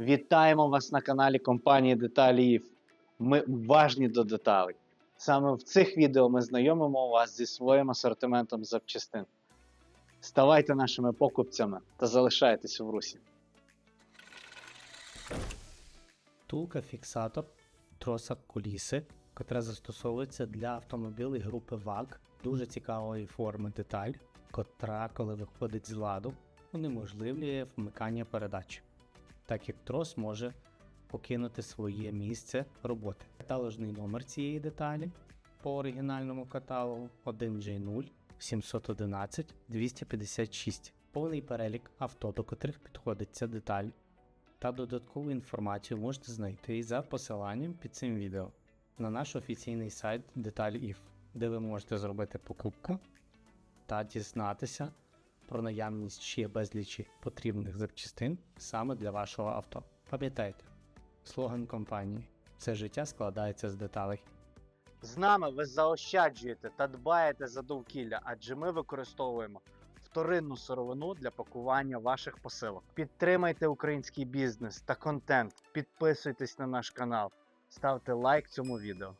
Вітаємо вас на каналі компанії Деталі Ми уважні до деталей. Саме в цих відео ми знайомимо вас зі своїм асортиментом запчастин. Ставайте нашими покупцями та залишайтесь в русі. Втулка-фіксатор троса куліси, котра застосовується для автомобілів групи ВАГ. Дуже цікавої форми деталь, котра, коли виходить з ладу, унеможливлює вмикання передач, так як трос може покинути своє місце роботи. Каталожний номер цієї деталі по оригінальному каталогу 1J0 711 256. Повний перелік авто, до котрих підходить ця деталь, та додаткову інформацію можете знайти за посиланням під цим відео на наш офіційний сайт Деталь.if, де ви можете зробити покупку та дізнатися про наявність ще безлічі потрібних запчастин саме для вашого авто. Пам'ятайте, слоган компанії Все життя складається з деталей. З нами ви заощаджуєте та дбаєте за довкілля, адже ми використовуємо вторинну сировину для пакування ваших посилок. Підтримайте український бізнес та контент, підписуйтесь на наш канал, ставте лайк цьому відео.